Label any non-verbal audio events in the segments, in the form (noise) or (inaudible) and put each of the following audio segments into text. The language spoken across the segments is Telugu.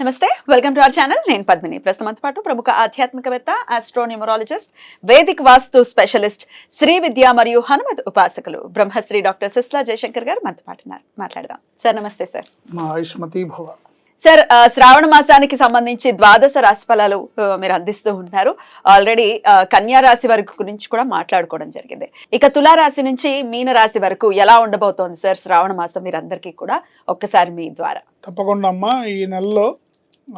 నమస్తే వెల్కమ్ టు అవర్ ఛానల్. నేను పద్మిని. ప్రస్తుతం పాటు ప్రముఖ ఆధ్యాత్మికవేత్త astronumerologist vedic vastu specialist Shri విద్య మరియు హనుమత్ ఉపాసకులు బ్రహ్మశ్రీ డాక్టర్ సిస్లా జయశంకర్ గారు మనతో పాటు మాట్లాడదాం. సార్ నమస్తే సార్. మా ఆయుష్మతి భవ. సార్ శ్రావణ మాసానికి సంబంధించి ద్వాదశ రాశి ఫలాలు మీరు అందిస్తూ ఉన్నారు. ఆల్రెడీ కన్యా రాశి వరకు గురించి కూడా మాట్లాడుకోవడం జరిగింది. ఇక తులా రాశి నుంచి మీన రాశి వరకు ఎలా ఉండబోతోంది సార్ శ్రావణ మాసం మీరు అందరికీ కూడా ఒక్కసారి మీ ద్వారా? తప్పకుండా అమ్మ ఈ నెలలో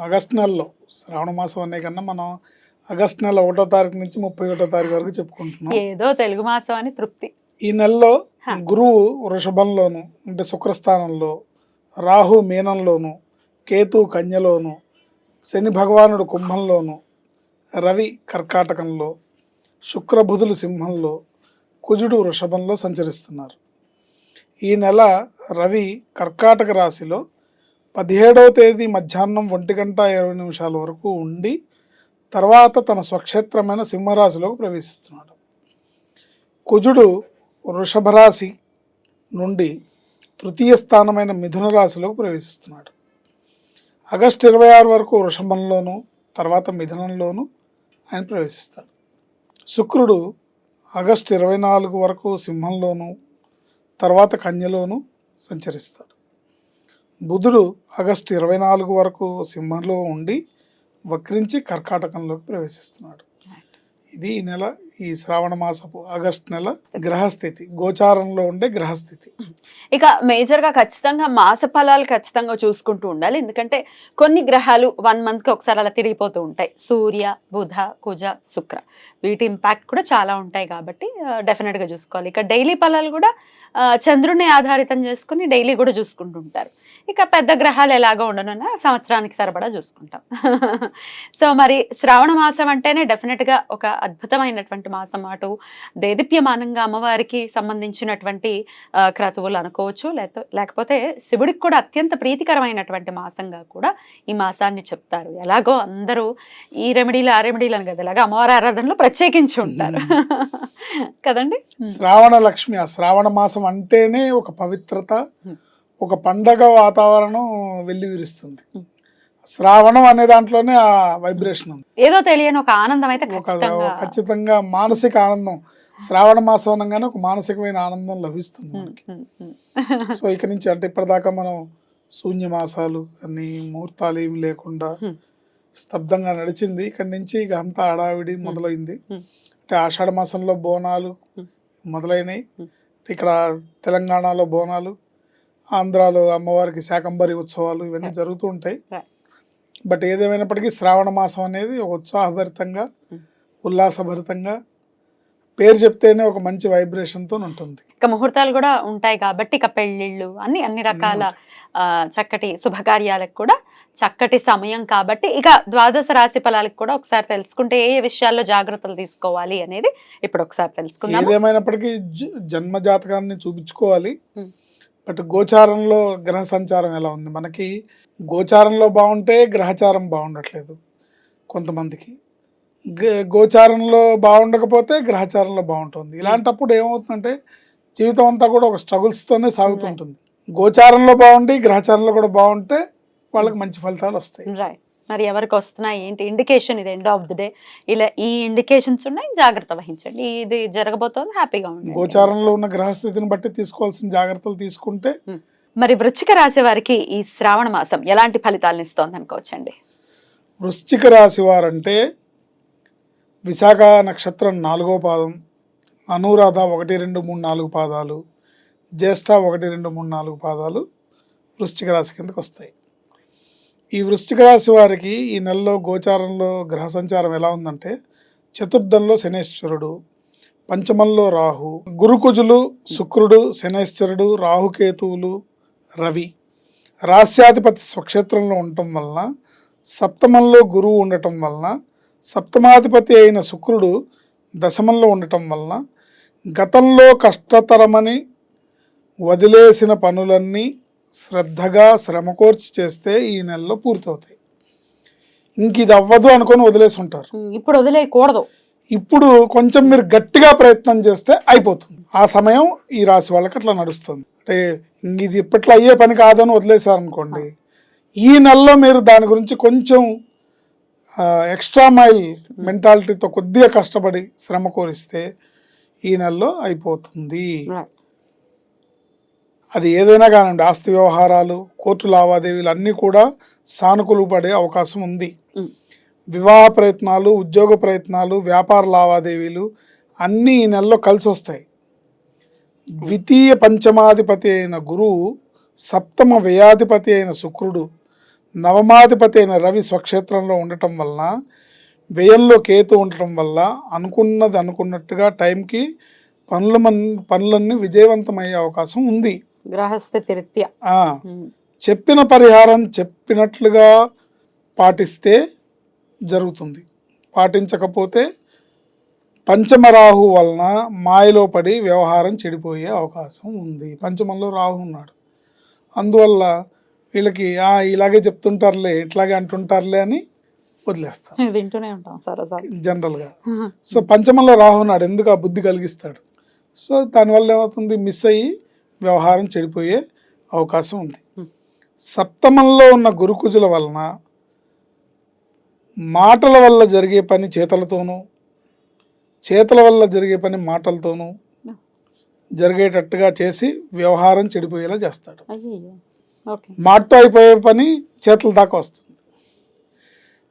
ఆగస్ట్ నెలలో శ్రావణ మాసం అనే కన్నా మనం ఆగస్ట్ నెల ఒకటో తారీఖు నుంచి ముప్పై ఒకటో తారీఖు వరకు చెప్పుకుంటున్నాం. ఏదో తెలుగు మాసం అని తృప్తి. ఈ నెలలో. గురువు వృషభంలోను అంటే శుక్రస్థానంలో రాహు మీనంలోను కేతు కన్యలోను శని భగవానుడు కుంభంలోను రవి కర్కాటకంలో శుక్రబుధులు సింహంలో కుజుడు వృషభంలో సంచరిస్తున్నారు. ఈ నెల రవి కర్కాటక రాశిలో పదిహేడవ తేదీ మధ్యాహ్నం ఒంటి గంట ఇరవై నిమిషాల వరకు ఉండి తర్వాత తన స్వక్షేత్రమైన సింహరాశిలోకి ప్రవేశిస్తున్నాడు. కుజుడు వృషభరాశి నుండి తృతీయ స్థానమైన మిథున రాశిలోకి ప్రవేశిస్తున్నాడు. ఆగస్టు ఇరవై ఆరు వరకు వృషభంలోను తర్వాత మిథునంలోను ఆయన ప్రవేశిస్తాడు. శుక్రుడు ఆగస్టు ఇరవై నాలుగు వరకు సింహంలోను తర్వాత కన్యలోను సంచరిస్తాడు. బుధుడు ఆగస్టు ఇరవై నాలుగు వరకు సింహంలో ఉండి వక్రించి కర్కాటకంలోకి ప్రవేశిస్తున్నాడు. ఇది ఈ నెల ఈ శ్రావణ మాసపు ఆగస్ట్ నెల గ్రహస్థితి గోచారంలో ఉండే గ్రహస్థితి. ఇక మేజర్గా ఖచ్చితంగా మాస ఫలాలు ఖచ్చితంగా చూసుకుంటూ ఉండాలి. ఎందుకంటే కొన్ని గ్రహాలు వన్ మంత్కి ఒకసారి అలా తిరిగిపోతూ ఉంటాయి. సూర్య బుధ కుజ శుక్ర. వీటి ఇంపాక్ట్ కూడా చాలా ఉంటాయి కాబట్టి డెఫినెట్గా చూసుకోవాలి. ఇక డైలీ ఫలాలు కూడా చంద్రుడిని చంద్రుని ఆధారితం చేసుకుని డైలీ కూడా చూసుకుంటూ ఉంటారు. ఇక పెద్ద గ్రహాలు ఎలాగో ఉండనన్నా సంవత్సరానికి సరిపడా చూసుకుంటాం. (laughs) సో మరి శ్రావణ మాసం అంటేనే డెఫినెట్గా ఒక అద్భుతమైనటువంటి మాసం అటు దేదీప్యమానంగా అమ్మవారికి సంబంధించినటువంటి క్రతువులు అనుకోవచ్చు. లేక లేకపోతే శివుడికి కూడా అత్యంత ప్రీతికరమైనటువంటి మాసంగా కూడా ఈ మాసాన్ని చెప్తారు. ఎలాగో అందరూ ఈ రెమెడీలు ఆ రెమెడీలు అని కదా ఇలాగా అమ్మవారి ఆరాధనలో ప్రత్యేకించి ఉంటారు. కదండి? శ్రావణ లక్ష్మి ఆ శ్రావణ మాసం అంటేనే ఒక పవిత్రత. ఒక పండగ వాతావరణం వెళ్ళి విరుస్తుంది Hmm. శ్రావణం అనే దాంట్లోనే ఆ వైబ్రేషన్ ఉంది ఏదో తెలియని ఒక ఆనందం అయితే ఒక ఖచ్చితంగా మానసిక ఆనందం శ్రావణ మాసం అనగానే ఒక మానసికమైన ఆనందం లభిస్తుంది మనకి. సో ఇక నుంచి అంటే ఇప్పటిదాకా మనం శూన్య మాసాలు అన్ని ముహూర్తాలు ఏమి లేకుండా. స్తబ్దంగా నడిచింది ఇక్కడి నుంచి ఇక అంతా హడావిడి మొదలైంది. అంటే ఆషాఢ మాసంలో బోనాలు. మొదలైనవి. ఇక్కడ తెలంగాణలో బోనాలు ఆంధ్రాలో అమ్మవారికి శాకంబరి ఉత్సవాలు ఇవన్నీ. జరుగుతూ ఉంటాయి. బట్ ఏదేమైనప్పటికీ శ్రావణ మాసం అనేది ఒక ఉత్సాహభరితంగా. ఉల్లాసభరితంగా పేరు చెప్తేనే ఒక మంచి వైబ్రేషన్తో ఉంటుంది ఇక ముహూర్తాలు కూడా ఉంటాయి కాబట్టి ఇక పెళ్ళిళ్ళు అన్ని అన్ని రకాల చక్కటి శుభకార్యాలకు కూడా చక్కటి సమయం కాబట్టి ఇక ద్వాదశ రాశి ఫలాలకు కూడా ఒకసారి తెలుసుకుంటే ఏ విషయాల్లో జాగ్రత్తలు తీసుకోవాలి అనేది ఇప్పుడు ఒకసారి తెలుసుకుందాం ఏదేమైనప్పటికీ జన్మ జాతకాన్ని చూపించుకోవాలి. బట్ గోచారంలో గ్రహ సంచారం ఎలా ఉంది? మనకి గోచారంలో బాగుంటే గ్రహచారం బాగుండట్లేదు కొంతమందికి. గోచారంలో బాగుండకపోతే గ్రహచారంలో బాగుంటుంది. ఇలాంటప్పుడు ఏమవుతుందంటే జీవితం అంతా కూడా ఒక స్ట్రగుల్స్తోనే సాగుతుంటుంది. గోచారంలో బాగుండి గ్రహచారంలో కూడా బాగుంటే వాళ్ళకి మంచి ఫలితాలు వస్తాయి. మరి ఎవరికి వస్తున్నాయి ఏంటి ఇండికేషన్ ఇది ఎండ్ ఆఫ్ ది డే ఇలా ఈ ఇండికేషన్స్ ఉన్నాయి జాగ్రత్త వహించండి. ఇది జరగబోతోంది హ్యాపీగా ఉండండి. గోచారంలో ఉన్న గ్రహస్థితిని బట్టి తీసుకోవాల్సిన జాగ్రత్తలు తీసుకుంటే మరి వృచ్చిక రాశి వారికి ఈ శ్రావణ మాసం ఎలాంటి ఫలితాలను ఇస్తోంది అనుకోవచ్చండి? వృశ్చిక రాశి వారంటే విశాఖ నక్షత్రం నాలుగో పాదం అనురాధ ఒకటి రెండు మూడు నాలుగు పాదాలు జ్యేష్ఠ ఒకటి రెండు మూడు నాలుగు పాదాలు వృశ్చిక రాశి కిందకు వస్తాయి. ఈ వృశ్చిక రాశి వారికి ఈ నెలలో గోచారంలో గ్రహ సంచారం ఎలా ఉందంటే చతుర్థంలో శనేశ్వరుడు పంచమంలో రాహు గురుకుజులు శుక్రుడు శనేశ్వరుడు రాహుకేతువులు రవి. రాస్యాధిపతి స్వక్షేత్రంలో ఉండటం వలన సప్తమంలో గురువు ఉండటం వలన సప్తమాధిపతి అయిన శుక్రుడు దశమంలో ఉండటం వలన గతంలో కష్టతరమని వదిలేసిన పనులన్నీ శ్రద్ధగా శ్రమకోర్చి చేస్తే ఈ నెలలో పూర్తవుతాయి. ఇంక ఇది అవ్వదు అనుకొని వదిలేసి ఉంటారు. ఇప్పుడు వదిలేయకూడదు. ఇప్పుడు కొంచెం మీరు గట్టిగా ప్రయత్నం చేస్తే అయిపోతుంది. ఆ సమయం ఈ రాశి వాళ్ళకి అట్లా నడుస్తుంది. అంటే ఇంక ఇది ఇప్పట్లో అయ్యే పని కాదని వదిలేశారనుకోండి ఈ నెలలో మీరు దాని గురించి కొంచెం ఎక్స్ట్రా మైల్ మెంటాలిటీతో కొద్దిగా కష్టపడి శ్రమ కోరిస్తే ఈ నెలలో అయిపోతుంది. అది ఏదైనా కానివ్వండి ఆస్తి వ్యవహారాలు కోర్టు లావాదేవీలు అన్నీ కూడా సానుకూల పడే అవకాశం ఉంది. వివాహ ప్రయత్నాలు ఉద్యోగ ప్రయత్నాలు వ్యాపార లావాదేవీలు అన్నీ ఈ నెలలో కలిసి వస్తాయి. ద్వితీయ పంచమాధిపతి అయిన గురువు సప్తమ వ్యయాధిపతి అయిన శుక్రుడు నవమాధిపతి అయిన రవి స్వక్షేత్రంలో ఉండటం వలన వ్యయంలో కేతు ఉండటం వల్ల అనుకున్నది అనుకున్నట్టుగా టైంకి పనుల మన్ పనులన్నీ విజయవంతమయ్యే అవకాశం ఉంది. గ్రహస్థితి రీత్యా చెప్పిన పరిహారం చెప్పినట్లుగా పాటిస్తే జరుగుతుంది. పాటించకపోతే పంచమ రాహు వలన మాయలో పడి వ్యవహారం చెడిపోయే అవకాశం ఉంది. పంచమంలో రాహు ఉన్నాడు. అందువల్ల వీళ్ళకి "ఆ, ఇలాగే చెప్తుంటారులే ఇట్లాగే అంటుంటారులే అని వదిలేస్తారు. వింటూనే ఉంటాం జనరల్గా. సో పంచమంలో రాహు ఉన్నాడు. ఎందుకు ఆ బుద్ధి కలిగిస్తాడు? సో దానివల్ల ఏమవుతుంది? మిస్ అయ్యి వ్యవహారం చెడిపోయే అవకాశం ఉంది. సప్తమంలో ఉన్న గురుకుజుల వలన మాటల వల్ల జరిగే పని చేతలతోనూ చేతల వల్ల జరిగే పని మాటలతోనూ జరిగేటట్టుగా చేసి వ్యవహారం చెడిపోయేలా చేస్తాడు. మాటతో అయిపోయే పని చేతుల దాకా వస్తుంది.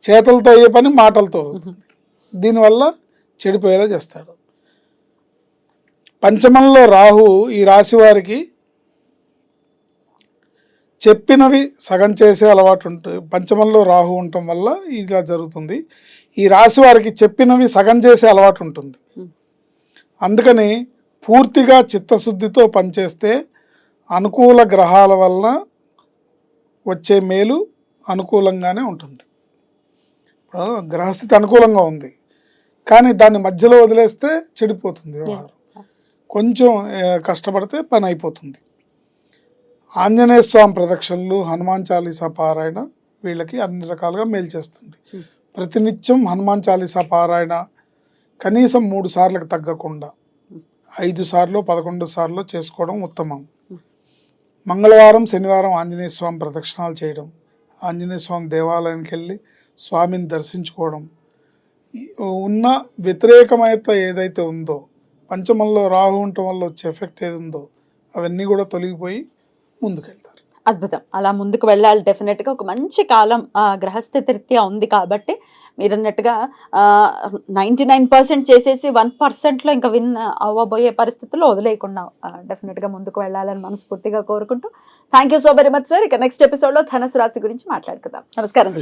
చేతులతో అయ్యే పని మాటలతో అవుతుంది. దీనివల్ల చెడిపోయేలా చేస్తాడు. పంచమంలో రాహు ఈ రాశి వారికి చెప్పినవి సగం చేసే అలవాటు ఉంటుంది పంచమంలో రాహు ఉండటం వల్ల ఇలా జరుగుతుంది. ఈ రాశి వారికి చెప్పినవి సగం చేసే అలవాటు ఉంటుంది. అందుకని పూర్తిగా చిత్తశుద్ధితో పనిచేస్తే అనుకూల గ్రహాల వలన వచ్చే మేలు అనుకూలంగానే ఉంటుంది. ఇప్పుడు గ్రహస్థితి అనుకూలంగా ఉంది. కానీ దాన్ని మధ్యలో వదిలేస్తే చెడిపోతుంది వ్యవహారం. కొంచెం కష్టపడితే పని అయిపోతుంది. ఆంజనేయ స్వామి ప్రదక్షిణలు హనుమాన్ చాలీసా పారాయణ వీళ్ళకి అన్ని రకాలుగా మేలు చేస్తుంది. ప్రతినిత్యం హనుమాన్ చాలీసా పారాయణ కనీసం మూడు సార్లకు తగ్గకుండా ఐదు సార్లు పదకొండు సార్లు చేసుకోవడం ఉత్తమం. మంగళవారం శనివారం ఆంజనేయ స్వామి ప్రదక్షిణాలు చేయడం ఆంజనేయ స్వామి దేవాలయానికి వెళ్ళి స్వామిని దర్శించుకోవడం ఉన్న వ్యతిరేకమైత ఏదైతే ఉందో పంచమంలో రాహు ఉండటం వల్ల వచ్చే ఎఫెక్ట్ ఏది ఉందో అవన్నీ కూడా తొలగిపోయి ముందుకెళ్తారు. అద్భుతం. అలా ముందుకు వెళ్ళాలి. డెఫినెట్గా ఒక మంచి కాలం గ్రహస్థితి రీత్యా ఉంది కాబట్టి మీరు అన్నట్టుగా నైంటీ నైన్ పర్సెంట్ చేసేసి వన్ పర్సెంట్లో ఇంకా విన్ అవ్వబోయే పరిస్థితుల్లో వదిలేయకుండా డెఫినెట్గా ముందుకు వెళ్ళాలని మనస్ఫూర్తిగా కోరుకుంటూ. Thank you so very much sir ఇక నెక్స్ట్ ఎపిసోడ్లో ధనుసు రాశి గురించి మాట్లాడుకుందాం. నమస్కారం